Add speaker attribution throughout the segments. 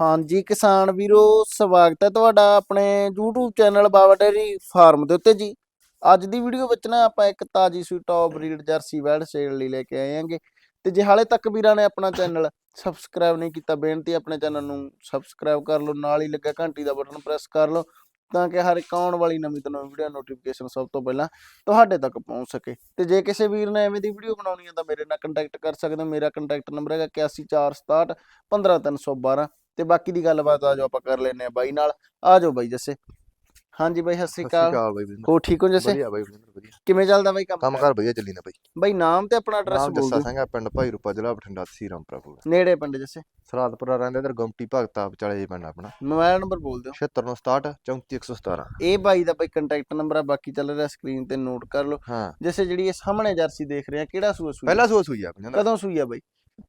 Speaker 1: ਹਾਂਜੀ, ਕਿਸਾਨ ਵੀਰੋ, ਸਵਾਗਤ ਹੈ ਤੁਹਾਡਾ ਆਪਣੇ YouTube channel Baba dairy farm ਦੇ ਉੱਤੇ ਜੀ। ਅੱਜ ਦੀ ਵੀਡੀਓ ਵਿੱਚ ਨਾ ਆਪਾਂ ਇੱਕ ਤਾਜੀ ਸੂਈ ਟੌਪ ਬਰੀਡ ਜਰਸੀ ਵੈੜ ਸੇਲ ਲਈ ਲੈ ਕੇ ਆਏ ਆਂਗੇ ਤੇ ਜੇ ਹਾਲੇ ਤੱਕ ਵੀਰਾਂ ਨੇ ਆਪਣਾ ਚੈਨਲ ਸਬਸਕ੍ਰਾਈਬ ਨਹੀਂ ਕੀਤਾ, ਬੇਨਤੀ ਆਪਣੇ ਚੈਨਲ ਨੂੰ ਸਬਸਕ੍ਰਾਈਬ ਕਰ ਲਓ, ਨਾਲ ਹੀ ਲੱਗਾ ਘੰਟੀ ਦਾ ਬਟਨ ਪ੍ਰੈਸ ਕਰ ਲਓ। ਤਾਂ ਕਿ ਹਰ ਇੱਕ ਆਉਣ ਵਾਲੀ ਨਵੀਂ ਤੋਂ ਨਵੀਂ ਵੀਡੀਓ ਨੋਟੀਫਿਕੇਸ਼ਨ ਸਭ ਤੋਂ ਪਹਿਲਾਂ ਤੁਹਾਡੇ ਤੱਕ ਪਹੁੰਚ ਸਕੇ। ਤੇ ਜੇ ਕਿਸੇ ਵੀਰ ਨੇ ਐਵੇਂ ਦੀ ਵੀਡੀਓ ਬਣਾਉਣੀ ਹੈ ਤਾਂ ਮੇਰੇ ਨਾਲ ਕੰਟੈਕਟ ਕਰ ਸਕਦੇ ਹੋ। ਮੇਰਾ ਕੰਟੈਕਟ ਨੰਬਰ ਹੈਗਾ 8146 15312 ਤੇ ਬਾਕੀ ਦੀ ਗੱਲਬਾਤ ਆ ਜਾਓ, ਆਪਾਂ ਕਰ ਲੈਨੇ ਆ ਬਾਈ ਨਾਲ। ਆ ਜਾਓ ਬਾਈ ਜੱਸੇ। ਹਾਂਜੀ ਬਾਈ ਸਤਿ ਸ਼੍ਰੀ
Speaker 2: ਸਤਿ ਸ਼੍ਰੀ
Speaker 1: ਅਕਾਲ।
Speaker 2: ਬਾਈ
Speaker 1: ਹੋ ਠੀਕ ਹੋ ਜੱਸੇ
Speaker 2: ਵਧੀਆ ਬਾਈ ਵਧੀਆ।
Speaker 1: ਕਿਵੇਂ ਚੱਲਦਾ ਬਾਈ ਕੰਮ
Speaker 2: ਕੰਮ ਕਰ ਵਧੀਆ ਚੱਲੀ ਨਾ ਬਾਈ।
Speaker 1: ਬਾਈ ਨਾਮ ਤੇ ਆਪਣਾ ਐਡਰੈਸ ਬੋਲ
Speaker 2: ਜੱਸਾ
Speaker 1: ਦਿਓ।
Speaker 2: ਸਿੰਘ ਆ ਪਿੰਡ ਭਾਈ ਰੂਪਾ ਜ਼ਿਲ੍ਹਾ ਬਠਿੰਡਾ ਤਹਿਸੀਲ ਰਾਮਪੁਰਾ ਕੋਲ
Speaker 1: ਨੇੜੇ ਪਿੰਡ ਜੱਸੇ?
Speaker 2: ਸਰਾਦਪੁਰਾ ਰਹਿੰਦੇ ਇਧਰ ਗੁੰਮਟੀ ਭਗਤਾ ਵਿਚਾਲੇ ਜੀ ਪਿੰਡ ਆਪਣਾ।
Speaker 1: ਮੋਬਾਈਲ ਨੰਬਰ ਬੋਲ ਦਿਓ।
Speaker 2: 7667 34117
Speaker 1: ਇਹ ਬਾਈ ਦਾ ਬਾਈ ਕੰਟੈਕਟ ਨੰਬਰ ਆ ਬਾਕੀ ਚੱਲ ਰਿਹਾ ਸਕਰੀਨ ਤੇ ਨੋਟ ਕਰ ਲਓ। ਜੈਸੇ ਜਿਹੜੀ ਇਹ ਸਾਹਮਣੇ ਜਰਸੀ ਦੇਖ ਰਹੇ ਆ ਕਿਹੜਾ ਸੂਆ ਸੂਈ?
Speaker 2: ਪਹਿਲਾ ਸੂਆ ਸੂਈ ਆ
Speaker 1: ਕਦੋਂ ਸੂਈ ਆ ਬਾਈ?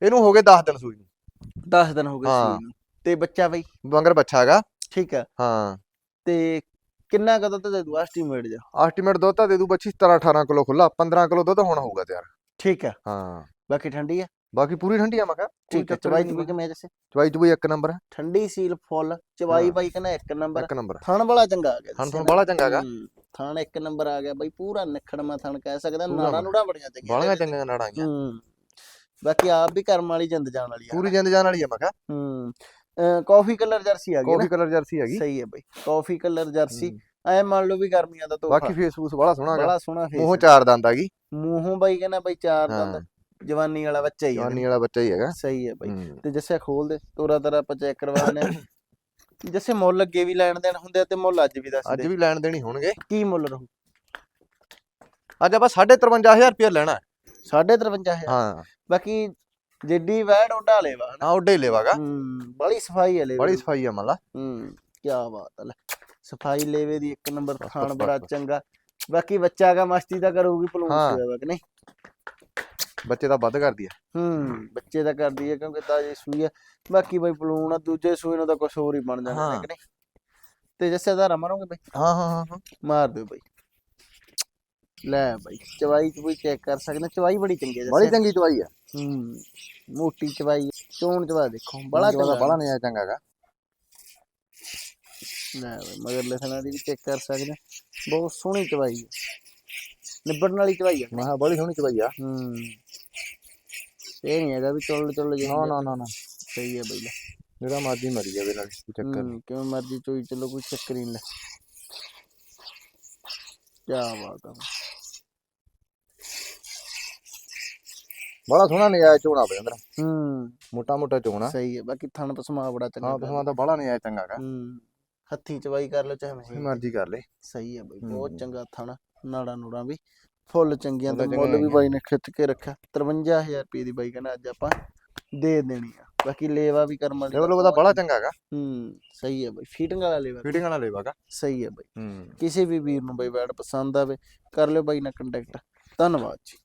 Speaker 2: ਇਹਨੂੰ ਹੋ ਗਏ 10 ਦਿਨ ਸੂਈ ਨੂੰ।
Speaker 1: 10 ਦਿਨ ਹੋ ਗਏ। ਸੂਈ ਨੂੰ। ਤੇ ਬੱਚਾ ਬਾਈ?
Speaker 2: ਬੰਗਰ ਬੱਚਾ ਹੈਗਾ।
Speaker 1: ਠੀਕ ਆ।
Speaker 2: ਹਾਂ।
Speaker 1: ਤੇ ਕਿੰਨਾ ਕਦੋਂ ਤੇ ਦੇ ਦੂ ਐਸਟੀਮੇਟ ਜਾ
Speaker 2: ਐਸਟੀਮੇਟ ਦੁੱਧ ਤਾਂ ਦੇ ਦੂ ਬੱਚੀ 17 18 ਕਿਲੋ ਖੁੱਲਾ 15 ਕਿਲੋ ਦੁੱਧ ਹੁਣ ਹੋਊਗਾ ਤਿਆਰ।
Speaker 1: ਠੀਕ ਆ
Speaker 2: ਹਾਂ।
Speaker 1: ਬਾਕੀ ਠੰਡੀ ਆ
Speaker 2: ਬਾਕੀ ਪੂਰੀ ਠੰਡੀ ਆ ਮੈਂ ਕਿਹਾ।
Speaker 1: ਠੀਕ ਆ
Speaker 2: ਚੱਕਰ
Speaker 1: ਚਵਾਈ ਚੁਈ ਕਿਵੇਂ ਜੈਸੇ?
Speaker 2: ਚਵਾਈ ਚੁਈ ਇੱਕ ਨੰਬਰ
Speaker 1: ਠੰਡੀ ਸੀਲ ਫੁੱਲ ਚਵਾਈ
Speaker 2: ਹਾਂ।
Speaker 1: ਬਾਈ ਕਹਿੰਦਾ ਇੱਕ ਨੰਬਰ।
Speaker 2: ਇੱਕ ਨੰਬਰ।
Speaker 1: ਥਣ ਵਾਲਾ ਚੰਗਾ ਆ ਗਿਆ
Speaker 2: ਥਣ ਥਣ। ਬੜਾ ਚੰਗਾ ਹੈਗਾ।
Speaker 1: ਹੂੰ, ਥਣ ਇੱਕ ਨੰਬਰ ਆ ਗਿਆ ਬਾਈ ਪੂਰਾ ਨਿਖੜਮਾ ਥਣ ਕਹਿ ਸਕਦਾ ਨਾੜਾ ਨੂੜਾ ਬੜੀਆਂ ਚੰਗੀਆਂ ਇਹਦੇ
Speaker 2: ਚੰਗੀਆਂ ਨਾੜਾਂਗੀਆਂ
Speaker 1: ਹੂੰ ਬਾਕੀ ਆਪ ਵੀ ਕਰਮ ਵਾਲੀ ਜਿੰਦ ਜਾਣ ਵਾਲੀ ਆ।
Speaker 2: ਪੂਰੀ ਜਿੰਦ ਜਾਨ ਵਾਲੀ ਆ ਮੈਂ ਕਿਹਾ।
Speaker 1: ਹੂੰ ਕਾਫੀ ਕਲਰ ਜਰਸੀ ਆ ਗਈ
Speaker 2: ਕਾਫੀ ਕਲਰ ਜਰਸੀ ਹੈਗੀ
Speaker 1: ਸਹੀ ਹੈ ਬਾਈ। ਕਾਫੀ ਕਲਰ ਜਰਸੀ। ਐ ਮੰਨ ਲਓ ਵੀ ਗਰਮੀਆਂ ਦਾ ਤੋਹਫਾ।
Speaker 2: ਬਾਕੀ ਫੇਸ ਫੂਸ ਬੜਾ ਸੋਹਣਾ ਹੈਗਾ।
Speaker 1: ਬੜਾ ਸੋਹਣਾ ਫੇਸ
Speaker 2: ਮੂੰਹੋਂ ਚਾਰ ਦੰਦ ਹੈਗੀ
Speaker 1: ਮੂੰਹੋਂ ਬਾਈ ਕਹਿੰਦਾ ਬਾਈ ਚਾਰ ਦੰਦ। ਜਵਾਨੀ ਵਾਲਾ ਬੱਚਾ ਹੀ ਹੈ
Speaker 2: ਜਵਾਨੀ ਵਾਲਾ ਬੱਚਾ ਹੀ ਹੈਗਾ।
Speaker 1: ਸਹੀ ਹੈ ਬਾਈ। ਤੇ ਜੱਸੇ ਖੋਲ ਦੇ ਤੋਰਾ ਤਰਾ ਆਪਾਂ ਚੈੱਕ ਕਰਵਾ ਲੈਣੇ ਜੱਸੇ ਮੁੱਲ ਅੱਗੇ ਵੀ ਲੈਣ ਦੇਣ ਹੁੰਦੇ ਆ ਤੇ ਮੁੱਲ ਅੱਜ ਵੀ ਦੱਸ
Speaker 2: ਅੱਜ
Speaker 1: ਦੇ।
Speaker 2: ਵੀ ਲੈਣ ਦੇਣੀ ਹੋਣਗੇ।
Speaker 1: ਕੀ ਮੁੱਲ ਰਹੂ?
Speaker 2: ਅੱਜ ਆਪਾਂ 53500 ਰੁਪਏ ਲੈਣਾ ਹੈ।
Speaker 1: 53000
Speaker 2: ਹਾਂ।
Speaker 1: ਬਾਕੀ ਜਿੱਡੀ ਵੈੜ ਓਡਾ ਲੈਵਾ ਹਨਾ।
Speaker 2: ਹਾਂ ਉੱਡੇ ਲੇਵਾਗਾ
Speaker 1: ਹੂੰ ਬੜੀ ਸਫ਼ਾਈ ਹੈ ਲੈਵੇ
Speaker 2: ਬੜੀ
Speaker 1: ਦੀ।
Speaker 2: ਸਫ਼ਾਈ ਆ ਮੱਲਾ
Speaker 1: ਹੂੰ ਕੀ ਬਾਤ ਹੈ ਲੈ। ਸਫ਼ਾਈ ਲੈਵੇ ਦੀ ਇੱਕ ਨੰਬਰ
Speaker 2: ਬਸ,
Speaker 1: ਬੜਾ
Speaker 2: ਬਸ।
Speaker 1: ਚੰਗਾ। ਬਾਕੀ ਬੱਚਾ ਕਾ ਮਸਤੀ ਤਾਂ ਕਰੂਗੀ ਪਲੂਣ
Speaker 2: ਹਾਂ।
Speaker 1: ਸੂਆ ਕਿ ਨਹੀਂ?
Speaker 2: ਬੱਚੇ ਤਾਂ ਵੱਧ ਕਰਦੀ ਆ।
Speaker 1: ਹੂੰ ਬੱਚੇ ਤਾਂ ਕਰਦੀ ਹੈ ਕਿਉਂਕਿ ਤਾਜੀ ਸੂਈ ਹੈ ਬਾਕੀ ਬਈ ਪਲੂਣ ਆ ਦੂਜੇ ਸੂਏ ਨੂੰ ਤਾਂ ਕੁਝ ਹੋਰ ਹੀ ਬਣ ਜਾਣਾ ਹੈ
Speaker 2: ਹਾਂ।
Speaker 1: ਕਿ ਨਹੀਂ? ਤੇ ਜੱਸੇ ਦਾ ਰਮਣੋਗੇ ਬਈ?
Speaker 2: ਹਾਂ ਹਾਂ ਹਾਂ, ਹਾਂ।
Speaker 1: ਮਾਰ ਦਿਓ ਬਈ। ਲੈ ਬਈ ਚਵਾਈ ਚ ਵੀ ਚੈੱਕ ਕਰ ਸਕਦੇ। ਚਵਾਈ ਬੜੀ ਚੰਗੀ ਹੈ
Speaker 2: ਬੜੀ ਚੰਗੀ ਦਵਾਈ ਆ।
Speaker 1: ਹੂੰ ਮੋਟੀ ਚਵਾਈ ਚੋਣ ਚਵਾ ਦੇਖੋ ਬੜਾ ਚੰਗਾ।
Speaker 2: ਬੜਾ ਨਹੀਂ ਚੰਗਾਗਾ
Speaker 1: ਲੈ ਬਈ ਮਗਰ ਲਿਖਣਾ ਦੀ ਵੀ ਚੈੱਕ ਕਰ ਸਕਦੇ। ਬਹੁਤ ਸੋਹਣੀ ਚਵਾਈ ਹੈ ਨਿਬੜਨ ਵਾਲੀ ਚਵਾਈ ਹੈ
Speaker 2: ਮੈਂ ਕਿਹਾ ਬੜੀ ਸੋਹਣੀ ਦਵਾਈ ਆ।
Speaker 1: ਹੂੰ। ਇਹ ਨਹੀਂ ਹੈਗਾ ਵੀ ਚੁੱਲ ਚੁੱਲ ਜੇ
Speaker 2: ਨਾ ਨਾ ਨਾ ਨਾ।
Speaker 1: ਸਹੀ ਹੈ ਬਈ। ਲੈ
Speaker 2: ਜਿਹੜਾ ਮਰਜ਼ੀ ਮਰੀ ਜਾਵੇ ਨਾਲ ਕੋਈ ਚੱਕਰ ਨੀ।
Speaker 1: ਹੂੰ ਕਿਵੇਂ ਮਰਜ਼ੀ ਚੋਈ ਚਲੋ ਕੋਈ ਚੱਕਰ ਨਹੀਂ ਲੈ। ਕੀ ਬਾਤ ਆ।
Speaker 2: ਬੜਾ ਸੋਹਣਾ ਨਿਆਇ ਚੋਣਾ ਬਜੰਦਰ
Speaker 1: ਹੂੰ।
Speaker 2: ਮੋਟਾ ਮੋਟਾ ਚੋਣਾ
Speaker 1: ਸਹੀ ਹੈ ਬਾਕੀ ਥਣ ਪਸਮਾ ਬੜਾ ਚੰਗਾ
Speaker 2: ਹਾਂ ਪਸਮਾ ਤਾਂ ਬੜਾ ਨਿਆਇ ਚੰਗਾਗਾ
Speaker 1: ਹੂੰ ਹੱਥੀ ਚਵਾਈ ਕਰ ਲਓ ਚਾਹੇ ਮਸ਼ੀਨ
Speaker 2: ਮਰਜ਼ੀ ਕਰ ਲੈ।
Speaker 1: ਸਹੀ ਹੈ ਬਈ ਬਹੁਤ। ਚੰਗਾ ਥਣ ਨਾੜਾ ਨੂੜਾ ਵੀ। ਫੁੱਲ ਚੰਗੀਆਂ ਤੇ ਮੁੱਲ ਵੀ ਬਾਈ ਨੇ ਖਿੱਚ ਕੇ ਰੱਖਿਆ। 53000 ਰੁਪਏ ਦੀ ਬਾਈ ਕਹਿੰਦਾ ਅੱਜ ਆਪਾਂ ਦੇ ਦੇਣੀ ਆ। ਬਾਕੀ ਲੇਵਾ ਵੀ ਕਰਮ ਵਾਲੀ
Speaker 2: ਲੈਵਲ ਉਹਦਾ ਬੜਾ ਚੰਗਾਗਾ
Speaker 1: ਹੂੰ ਸਹੀ ਹੈ ਬਾਈ। ਫੀਟਿੰਗ ਵਾਲਾ ਲੇਵਾ
Speaker 2: ਫੀਡਿੰਗ ਵਾਲਾ ਲੇਵਾਗਾ
Speaker 1: ਸਹੀ ਹੈ ਬਾਈ।
Speaker 2: ਹੂੰ।
Speaker 1: ਕਿਸੇ ਵੀ ਵੀਰ ਨੂੰ ਬਾਈ ਬੈਡ ਪਸੰਦ ਆਵੇ ਕਰ ਲਿਓ ਬਾਈ ਨਾਲ ਕੰਟੈਕਟ ਧੰਨਵਾਦ ਜੀ।